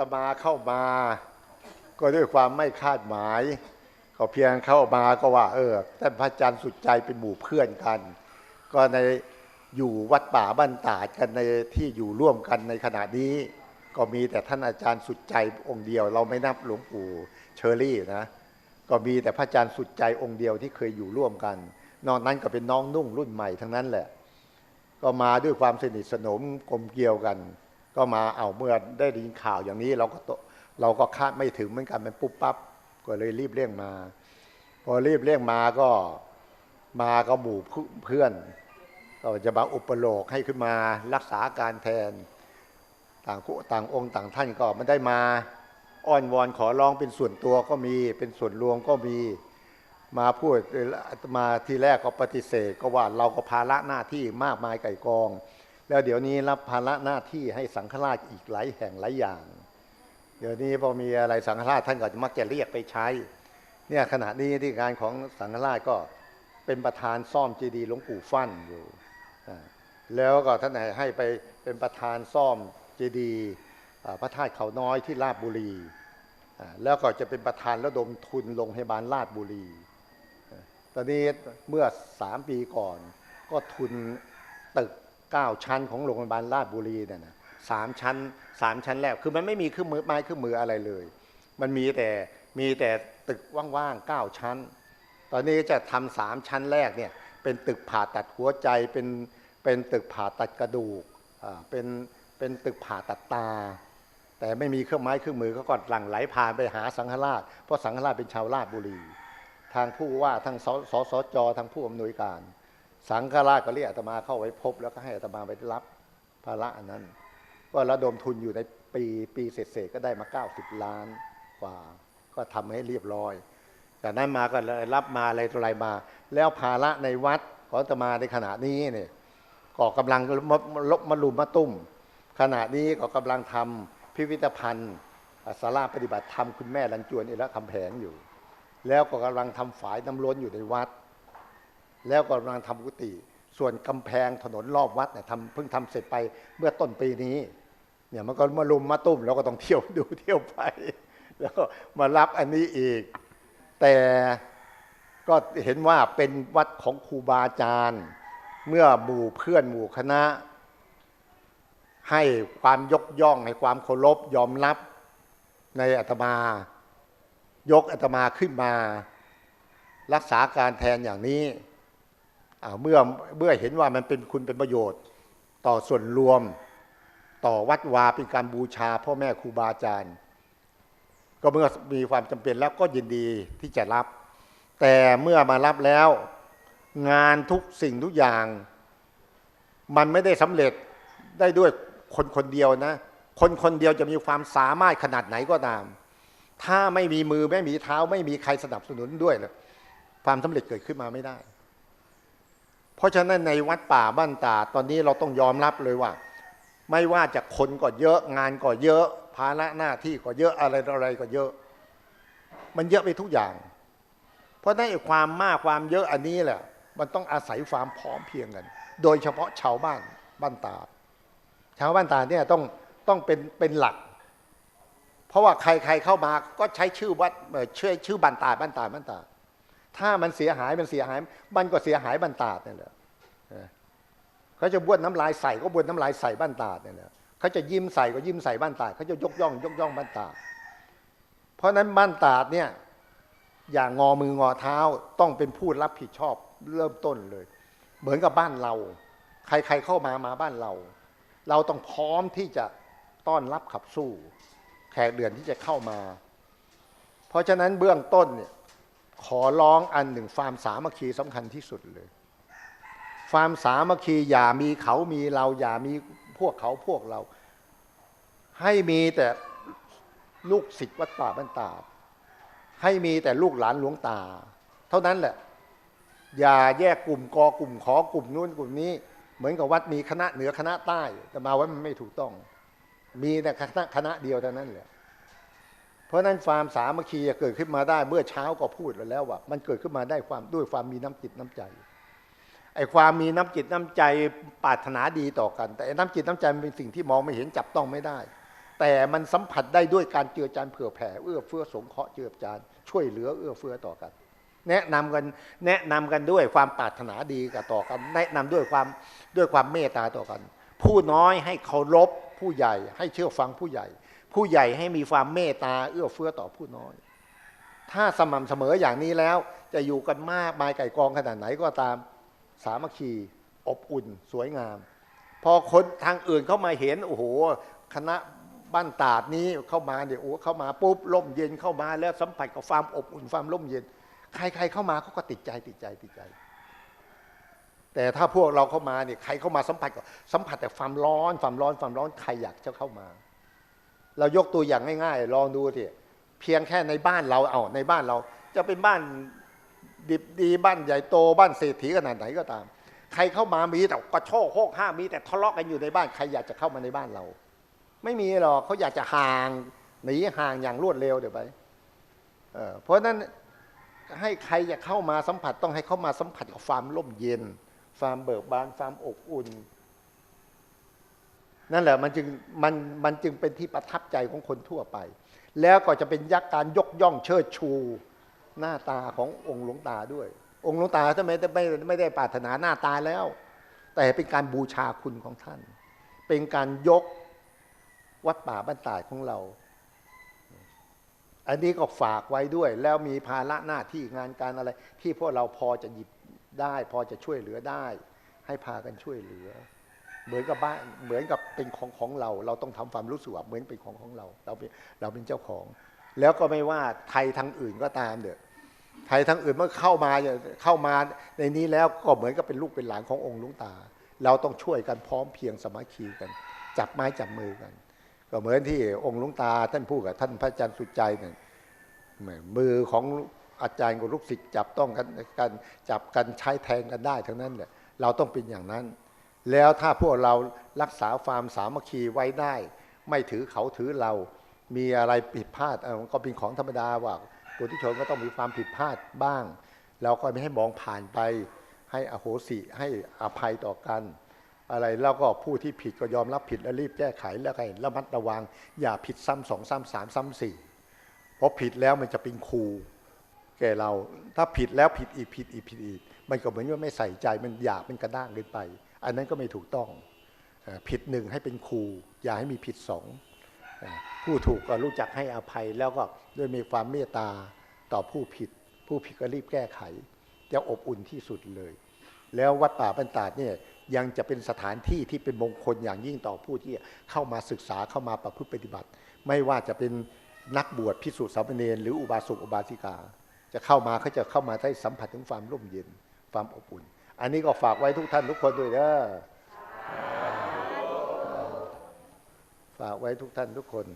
ตมาเข้ามา ก็ด้วยความไม่คาดหมายก็เพียงเข้ามาก็ว่า เออท่านพระอาจารย์สุดใจเป็นหมู่เพื่อนกัน ก็ในอยู่วัดป่าบ้านตาดกันในที่อยู่ร่วมกันในขณะนี้ ก็มีแต่ท่านอาจารย์สุดใจองค์เดียว เราไม่นับหลวงปู่เชอรี่นะก็มีแต่พระอาจารย์สุดใจองค์เดียวที่เคยอยู่ร่วมกัน นอกนั้นก็เป็นน้องนุ่งรุ่นใหม่ทั้งนั้นแหละ ก็มาด้วยความสนิทสนมกลมเกลียวกัน ก็มาเอาเมื่อได้ยินข่าวอย่างนี้เราก็เราก็คาดไม่ถึงเหมือนกันมันปุ๊บปั๊บก็เลยรีบเร่งมา พอรีบเร่งมาก็มาก็หมู่เพื่อนก็จะมาอุปโลกให้ขึ้นมารักษาการแทน ต่างคต่างองค์ต่างท่านก็ไม่ได้มาอ้อนวอนขอร้องเป็นส่วนตัวก็มีเป็นส่วนรวมก็มีมาพูดมาทีแรกก็ปฏิเสธ ก็ว่าเราก็ภาระหน้าที่มากมายไก่กอง แล้วเดี๋ยวนี้รับภาระหน้าที่ให้สังฆราชอีกหลายแห่งหลายอย่าง เดี๋ยวนี้พอมีอะไรสังฆราชท่านก็จะมักจะเรียกไปใช้ เนี่ยขณะนี้ที่งานของสังฆราชก็เป็นประธานซ่อมเจดีย์หลวงปู่ฟั่นอยู่ แล้วก็ท่านให้ไปเป็นประธานซ่อมเจดีย์พระธาตุเขาน้อยที่ราชบุรี แล้วก็จะเป็นประธานระดมทุนโรงพยาบาลราชบุรี ตอนนี้เมื่อสามปีก่อนก็ทุนตึก เก้าชั้นของโรงพยาบาลราชบุรีเนี่ยนะสามชั้นสามชั้นแรกคือมันไม่มีเครื่องมือไม้เครื่องมืออะไรเลย มันมีแต่มีแต่ตึกว่างๆเก้าชั้น ตอนนี้จะทำสามชั้นแรกเนี่ยเป็นตึกผ่าตัดหัวใจเป็นเป็นตึกผ่าตัดกระดูกอ่าเป็นเป็นตึกผ่าตัดตา แต่ไม่มีเครื่องไม้เครื่องมือก็ก่อนหลั่งไหลผ่านไปหาสังฆราชเพราะสังฆราชเป็นชาวราชบุรี ทางผู้ว่าทางสสสจทางผู้อำนวยการ สังฆราชก็เรียกอาตมาเข้าไว้พบ แล้วก็ให้อาตมาไปรับภาระอันนั้น ก็ระดมทุนอยู่ในปีปีเศษๆก็ได้มา 90 ล้านกว่า ก็ทำให้เรียบร้อย จากนั้นมาก็เลยรับมาอะไรต่ออะไรมา แล้วภาระในวัดของอาตมาในขณะนี้เนี่ยก็กำลังมลบมาลุมมาตุ้ม ขณะนี้ก็กำลังทำพิพิธภัณฑ์สาราปฏิบัติธรรมคุณแม่ลันจวนเอระคำแผงอยู่ แล้วก็กำลังทำฝายน้ำล้นอยู่ในวัด แล้วก็กำลังทำกุฏิส่วนกำแพงถนนรอบวัดเนี่ยทำเพิ่งทำเสร็จไปเมื่อต้นปีนี้เนี่ยมันก็มาลุมมาตุ้มเราก็ต้องเที่ยวดูเที่ยวไป แล้วก็มารับอันนี้อีก แต่ก็เห็นว่าเป็นวัดของครูบาอาจารย์ เมื่อหมู่เพื่อนหมู่คณะ ให้ความยกย่องให้ความเคารพยอมรับในอาตมา ยกอาตมาขึ้นมา รักษาการแทนอย่างนี้ เมื่อเมื่อเห็นว่ามันเป็นคุณเป็นประโยชน์ ต่อส่วนรวม ต่อวัดวาเป็นการบูชาพ่อแม่ครูบาอาจารย์ ก็เมื่อมีความจำเป็นแล้วก็ยินดีที่จะรับ แต่เมื่อมารับแล้ว งานทุกสิ่งทุกอย่าง มันไม่ได้สำเร็จได้ด้วยคนคนเดียวนะ คนคนเดียวจะมีความสามารถขนาดไหนก็ตาม ถ้าไม่มีมือไม่มีเท้า ไม่มีใครสนับสนุนด้วยเลยความสำเร็จเกิดขึ้นมาไม่ได้ เพราะฉะนั้นในวัดป่าบ้านตาตอนนี้เราต้องยอมรับเลยว่า ไม่ว่าจะคนก็เยอะงานก็เยอะ ภาระหน้าที่ก็เยอะอะไรอะไรก็เยอะ มันเยอะไปทุกอย่าง เพราะฉะนั้นไอ้ความมากความเยอะอันนี้แหละ มันต้องอาศัยความพร้อมเพียงกัน โดยเฉพาะชาวบ้านบ้านตาชาวบ้านตาเนี่ยต้องต้องเป็นเป็นหลัก เพราะว่าใครๆเข้ามาก็ใช้ชื่อวัดเอ่อชื่อชื่อบ้านตาบ้านตาบ้านตา ถ้ามันเสียหายมันเสียหาย มันก็เสียหายบ้านตาดนี่แหละเขาจะบ้วนน้ำลายใส่ก็บ้วนน้ำลายใส่บ้านตาดเนี่ยนะเขาจะยิ้มใส่ก็ยิ้มใส่บ้านตาดเขาจะยกย่อง ยกย่องบ้านตาด เพราะฉะนั้นบ้านตาดเนี่ยอย่างงอมืองอเท้าต้องเป็นผู้รับผิดชอบเริ่มต้นเลย เหมือนกับบ้านเรา ใครๆเข้ามามาบ้านเรา เราต้องพร้อมที่จะต้อนรับขับสู้ แขกเดือนที่จะเข้ามา เพราะฉะนั้นเบื้องต้นเนี่ย ขอร้องอันหนึ่งฟามสามัคคีสำคัญที่สุดเลย ความสามัคคีอย่ามีเขามีเรา อย่ามีพวกเขาพวกเรา ให้มีแต่ลูกศิษย์วัดป่าบ้านตาดให้มีแต่ลูกหลานหลวงตา เท่านั้นแหละ อย่าแยกกลุ่มกอกลุ่มขอกลุ่มนู้นกลุ่มนี้ เหมือนกับวัดมีคณะเหนือคณะใต้ แต่มาว่ามันไม่ถูกต้อง มีแต่คณะคณะเดียวเท่านั้นแหละ เพราะนั้นความสามัคคีจะเกิดขึ้นมาได้เมื่อเช้าก็พูดแล้วว่า มันเกิดขึ้นมาได้ความด้วยความมีน้ำจิตน้ำใจไอ้ความมีน้ำจิตน้ำใจปรารถนาดีต่อกัน แต่ไอ้น้ำจิตน้ำใจมันเป็นสิ่งที่มองไม่เห็นจับต้องไม่ได้ แต่มันสัมผัสได้ด้วยการเจือจานเผื่อแผ่เอื้อเฟื้อสงเคราะห์เจือจานช่วยเหลือเอื้อเฟื้อต่อกัน แนะนำกันแนะนำกันด้วยความปรารถนาดีกับต่อกัน แนะนำด้วยความด้วยความเมตตาต่อกัน ผู้น้อยให้เคารพผู้ใหญ่ ให้เชื่อฟังผู้ใหญ่ ผู้ใหญ่ให้มีความเมตตาเอื้อเฟื้อต่อผู้น้อย ถ้าสม่ำเสมออย่างนี้แล้วจะอยู่กันมากมายไก่กองขนาดไหนก็ตามสามัคคีอบอุ่นสวยงาม พอคนทางอื่นเข้ามาเห็น โอ้โห คณะบ้านตาดนี้เข้ามาเดี๋ยวโอ้เข้ามาปุ๊บร่มเย็นเข้ามาแล้วสัมผัสกับความอบอุ่นความร่มเย็น ใครๆเข้ามาเขาก็ติดใจติดใจติดใจ แต่ถ้าพวกเราเข้ามาเนี่ยใครเข้ามาสัมผัสกับสัมผัสแต่ความร้อนความร้อนความร้อนใครอยากจะเข้ามา เรายกตัวอย่างง่ายๆ ลองดูสิเพียงแค่ในบ้านเราเอาในบ้านเรา จะเป็นบ้านดิบดีบ้านใหญ่โตบ้านเศรษฐีขนาดไหนก็ตาม ใครเข้ามามีแต่กระโชกโคกห้ามีแต่ทะเลาะกันอยู่ในบ้านใครอยากจะเข้ามาในบ้านเรา ไม่มีหรอกเขาอยากจะห่างหนีห่างอย่างรวดเร็วเดี๋ยวไปเเพราะฉะนั้นให้ใครจะเข้ามาสัมผัสต้องให้เข้ามาสัมผัสกับความร่มเย็นความเบิกบานความอบอุ่น นั่นแหละมันจึงมันมันจึงเป็นที่ประทับใจของคนทั่วไป แล้วก็จะเป็นยักษ์การยกย่องเชิดชูหน้าตาขององค์หลวงตาด้วย องค์หลวงตาทำไมไม่ไม่ได้ปรารถนาหน้าตาแล้ว แต่เป็นการบูชาคุณของท่าน เป็นการยกวัดป่าบ้านตายของเรา อันนี้ก็ฝากไว้ด้วย แล้วมีภาระหน้าที่งานการอะไร ที่พวกเราพอจะหยิบได้ พอจะช่วยเหลือได้ ให้พากันช่วยเหลือ เหมือนกับบ้านเหมือนกับเป็นของของเรา เราต้องทำความรู้สึกว่าเหมือนเป็นของของเรา เราเป็นเราเป็นเจ้าของ แล้วก็ไม่ว่าไทยทางอื่นก็ตามเด้อไทยทางอื่นเมื่อเข้ามาเข้ามาในนี้แล้วก็เหมือนกับเป็นลูกเป็นหลานขององค์ลุงตา เราต้องช่วยกันพร้อมเพียงสมัคคีกัน จับไม้จับมือกัน ก็เหมือนที่องค์ลุงตา ท่านพูดกับท่านพระอาจารย์สุใจเนี่ยมือของอาจารย์กับลูกศิษย์จับต้องกันกันจับกันใช้แทงกันได้ทั้งนั้นแหละเราต้องเป็นอย่างนั้น แล้วถ้าพวกเรารักษาความสามัคคีไว้ได้ ไม่ถือเขาถือเรา มีอะไรผิดพลาดก็เป็นของธรรมดาว่าปุถุชนก็ต้องมีความผิดพลาดบ้าง เราก็ไม่ให้มองผ่านไป ให้อโหสิให้อภัยต่อกัน อะไรแล้วก็ผู้ที่ผิดก็ยอมรับผิดแล้วรีบแก้ไขแล้วก็ระมัดระวัง อย่าผิดซ้ำสองซ้ำสามซ้ำสี่เพราะผิดแล้วมันจะเป็นครูแก่เราถ้าผิดแล้วผิดอีกผิดอีกผิดอีก มันก็เหมือนว่าไม่ใส่ใจมันอยากเป็นกระด้างเกินไป อันนั้นก็ไม่ถูกต้องผิดหนึ่งให้เป็นครูอย่าให้มีผิดสองผู้ถูกก็รู้จักให้อภัยแล้วก็ด้วยมีความเมตตาต่อผู้ผิด ผู้ผิดก็รีบแก้ไข จะอบอุ่นที่สุดเลย แล้ววัดป่าบรรดาดเนี่ยยังจะเป็นสถานที่ที่เป็นมงคลอย่างยิ่งต่อผู้ที่เข้ามาศึกษาเข้ามาประพฤติปฏิบัติ ไม่ว่าจะเป็นนักบวชพิสุทธิสามเณรหรืออุบาสกอุบาสิกา จะเข้ามาเขาจะเข้ามาได้สัมผัสถึงความร่มเย็นความอบอุ่น อันนี้ก็ฝากไว้ทุกท่านทุกคนด้วยนะฝากไว้ทุกท่านทุกคน